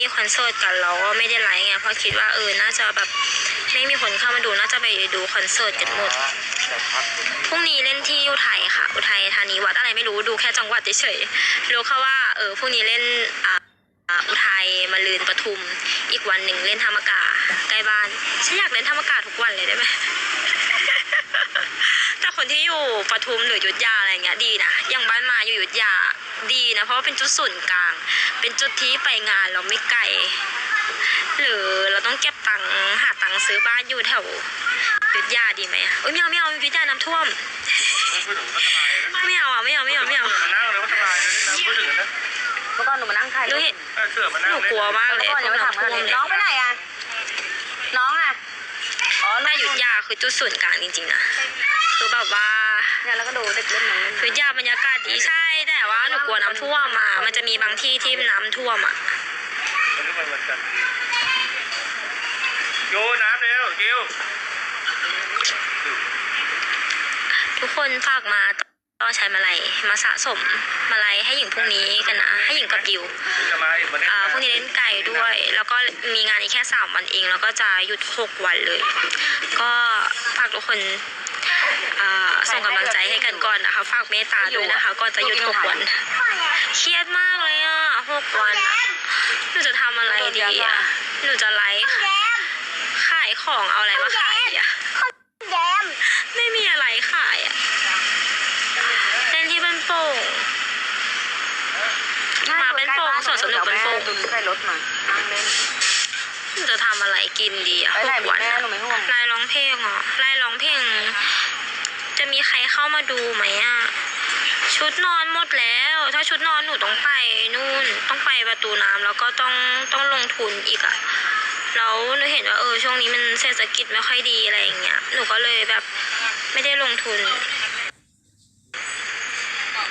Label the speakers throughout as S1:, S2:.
S1: มีคอนเสิร์ตกันเราก็ไม่ได้ไลฟ์ไงเพราะคิดว่าเออน่าจะแบบไม่มีคนเข้ามาดูน่าจะไปดูคอนเสิร์ตกันหมด
S2: พ
S1: รุ่งนี้เล่นที่อุทัยค่ะ อุทัยธานีวัดอะไรไม่รู้ดูแค่จังหวัดเฉยๆรู้แค่ว่าเออพรุ่งนี้เล่นอ่าอ่าอุทัยมาลืนปทุม อีกวันหนึ่งเล่นธรรมกาใกล้บ้านฉันอยากเล่นธรรมกาทุกวันเลยได้ไหม แต่คนที่อยู่ปทุมหรืออยุทธยาอะไรเงี้ยดีนะอย่างบ้านมาอยู่อยุทธยาดีนะ เพราะว่าเป็นจุดศูนย์กลาง เป็นจุดที่ไปงานเราไม่ไกลหรือเราต้องเก็บตังค์หาตังค์ซื้อบ้านอยู่แถวอยุทธยาดีไหมอะเอ้ยไม่เอาไม่เอาอยุทธยาน้ำท่วม
S2: พูดถึงก็สบายนะ
S1: ไม่เอาอะไม่เอาไม่เอาไม่เอา
S2: มานั่งเลยว่าสบายเลยนะพูดถึงนะ
S3: เมื่อก่อนหนูมานั่งถ่าย
S1: หนู
S3: รูป
S1: เห็น
S2: เออเสือมานั่ง
S1: หนูกลัวมากเลย
S3: เมื่อก่อนยังไม่ถาม
S1: น้ำ
S3: ขนา
S1: ท่ว
S3: ด
S1: ม
S3: นี้
S1: เลย
S3: น้องไปไหนอะน้องอะอ๋อ
S1: แต่อยุทธยา คือจุดศูนย์กลางจริงๆนะคือแบบว่า
S3: เนี่ยแล้วก็ดูเด็กเล่นน้องเล่น
S1: อยุทธยาบรรยากาศดีใช่ แต่ว่าหนูกลัวน้ำท่วมอะมันจะมีบางที่ที่น้ำท่วมอะ
S2: วันนี้วันวันจันทร์โยน้ำเร็วเกล
S1: ทุกคนฝากมาต้อง ใช้มาลัยมาสะสมมาลัยให้หญิงพรุ่งนี้กันนะ ให้หญิงกับยิว
S2: จะมาอีกวันนี้
S1: อ่าพรุ่งนี้เล่นไก่ด้วย แล้วก็มีงานอีกแค่สามวันเอง แล้วก็จะหยุดหกวันเลย ก็ฝากทุกคนอ่าส่งกำลังใจให้กันก่อนนะคะฝากเมตตาด้วยนะคะก็จะหยุดหกวัน เครียดมากเลยอะหกวันอะหนูจะทำอะไรดีอะหนูจะไลฟ์ขายของเอาอะไรมาขายดีอะ
S3: แยม
S1: ไม่มีอะไรขายอะเล่นที่เป็นโป่ง มาเป็นโป่ง สวนสนุกเป็นโป่ง
S3: ตุนใส่รถมานั่งเล่น
S1: หนูจะทำอะไรกินดีอะ
S3: ไป
S1: ห
S3: ไหน
S1: ก
S3: มี
S1: วัน
S3: แม่
S1: อะ
S3: หนูไม่ห่วง
S1: ไลน์ร้องเพลงเหรอไลน์ร้องเพลง จะมีใครเข้ามาดูไหมอะ ชุดนอนหมดแล้ว ถ้าชุดนอนหนูต้องไปนู่น ต้องไปประตูน้ำแล้วก็ต้องต้องลงทุนอีกอะแล้วหนูเห็นว่าเออช่วงนี้มันเศรษฐกิจไม่ค่อยดีอะไรอย่างเงี้ย หนูก็เลยแบบไม่ได้ลงทุน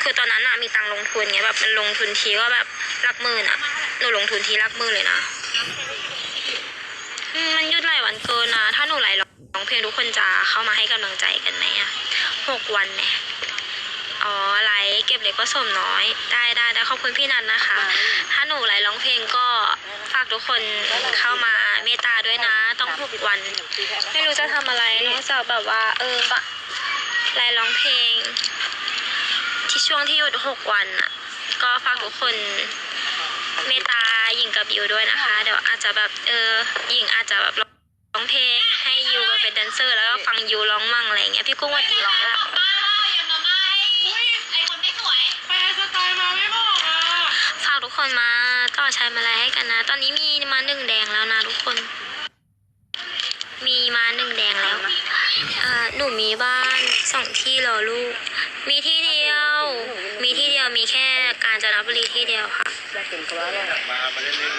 S1: คือตอนนั้นอะมีตังค์ลงทุนเงี้ยแบบมันลงทุนทีก็แบบหลักหมื่นอะหนูลงทุนทีหลักหมื่นเลยนะมันยุดหลายวันเกินนะถ้าหนูไลร้องเพลงทุกคนจะเข้ามาให้กำลังใจกันไหมอะหกวันเนี่ยอ๋อไลฟ์เก็บเล็กผสมน้อย ได้ได้ได้ขอบคุณพี่นันนะคะ ถ้าหนูไลฟ์ร้องเพลงก็ฝากทุกคนเข้ามาเมตตาด้วยนะ ต้องหกวัน ไม่รู้จะทำอะไรนอกจากแบบว่า เออไลฟ์ร้องเพลง ที่ช่วงที่หยุดหกวันอะ ก็ฝากทุกคนเมตตาหญิงกับยูด้วยนะคะ เดี๋ยวอาจจะแบบเออหญิงอาจจะแบบร้องเพลงให้ยูมาเป็นแดนเซอร์ แล้วก็ฟังยูร้องมั่งอะไรอย่างเงี้ยพี่กุ้งสวัสดีค่ะ
S4: ป้าอย่ามาม่าให้ไอคนไม่สวย
S2: ไปสไตล์มาไม่บอกอะ
S1: ฝากทุกคนมาต่อชายมาลัยให้กันนะ ตอนนี้มีมาหนึ่งแดงแล้วนะทุกคน มีที่เดียว มีที่เดียวมีแค่การจะรับุรีที่เดียวค่ะ
S3: อยากเห็นเขาว่าอะไร
S2: อยากมามาเล่นเล่นดูอะ